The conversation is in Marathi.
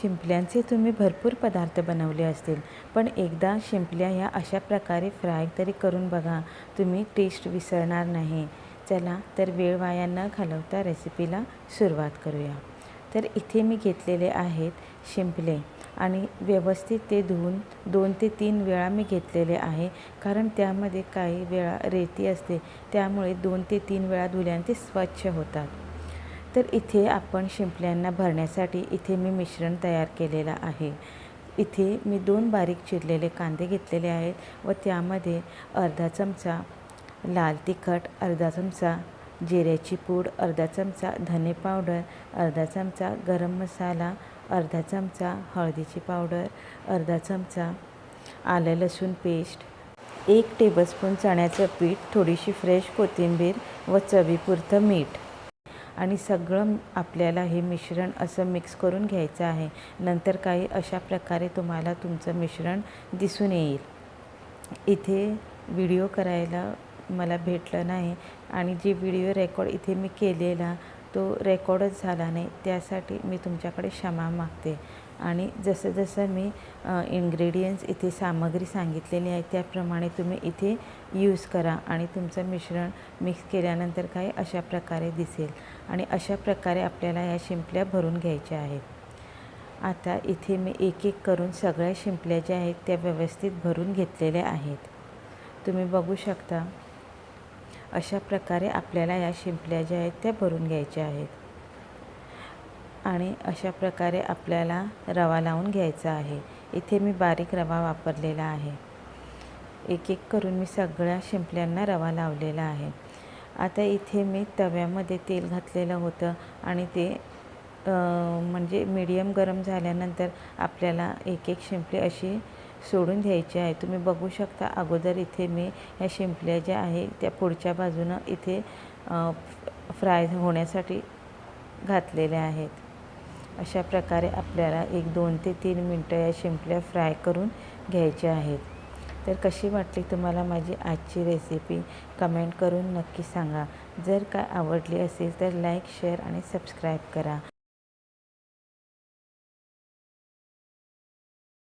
शिंपल्यांचे तुम्ही भरपूर पदार्थ बनवले असतील. पण एकदा शिंपल्या ह्या अशा प्रकारे फ्राय तरी करून बघा तुम्ही टेस्ट विसरणार नाही. चला तर वेळ वाया न घालवता रेसिपीला सुरुवात करूया. तर इथे मी घेतलेले आहेत शिंपले आणि व्यवस्थित ते धुवून दोन ते तीन वेळा मी घेतलेले आहे कारण त्यामध्ये काही वेळा रेती असते त्यामुळे दोन ते तीन वेळा धुल्याने ते स्वच्छ होतात. तर इथे आपण शिंपल्यांना भरण्यासाठी इथे मी मिश्रण तयार केलेलं आहे. इथे मी दोन बारीक चिरलेले कांदे घेतलेले आहेत व त्यामध्ये अर्धा चमचा लाल तिखट अर्धा चमचा जिऱ्याची पूड अर्धा चमचा धने पावडर अर्धा चमचा गरम मसाला अर्धा चमचा हळदीची पावडर अर्धा चमचा आलं लसूण पेस्ट एक टेबलस्पून चण्याचं पीठ थोडीशी फ्रेश कोथिंबीर व चवीपुरतं मीठ. आणि सगळं आपल्याला हे मिश्रण असं मिक्स करून घ्यायचं आहे. नंतर काही अशा प्रकारे तुम्हाला तुमचं मिश्रण दिसून येईल. इथे व्हिडिओ करायला मला भेटलं नाही आणि जे व्हिडिओ रेकॉर्ड इथे मी केलेला तो रेकॉर्डच झाला नाही. त्यासाठी मी तुमच्याकडे क्षमा मागते. आणि जसं जसं मी इन्ग्रेडियंट्स इथे सामग्री सांगितलेली आहे त्याप्रमाणे तुम्ही इथे यूज करा आणि तुमचं मिश्रण मिक्स केल्यानंतर काही अशा प्रकारे दिसेल. आणि अशा प्रकारे आपल्याला या शिंपल्या भरून घ्यायच्या आहेत. आता इथे मी एक एक करून सगळ्या शिंपल्या ज्या आहेत त्या व्यवस्थित भरून घेतलेल्या आहेत. तुम्ही बघू शकता अशा प्रकारे आपल्याला या शिंपल्या ज्या आहेत त्या भरून घ्यायच्या आहेत. आणि अशा प्रकारे आपल्याला रवा लावून घ्यायचा आहे. इथे मी बारीक रवा वापरलेला आहे. एक एक करून मी सगळ्या शिंपल्यांना रवा लावलेला आहे. आता इथे मी तव्यामध्ये तेल घातलेलं होतं आणि ते म्हणजे मीडियम गरम झाल्यानंतर आपल्याला एक एक शिंपली अशी सोडून घ्यायची आहे. तुम्ही बघू शकता अगोदर इथे मी ह्या शिंपल्या ज्या आहे त्या पुढच्या बाजूनं इथे फ्राय होण्यासाठी घातलेल्या आहेत. अशा प्रकारे आपल्याला एक दोन ते तीन मिनटं या शिंपल्या फ्राय करून घ्यायच्या आहेत. तर कशी वाटली तुम्हाला माझी आजची रेसिपी? कमेंट करून नक्की सांगा. जर काय आवडली असेल तर लाईक शेअर आणि सबस्क्राईब करा.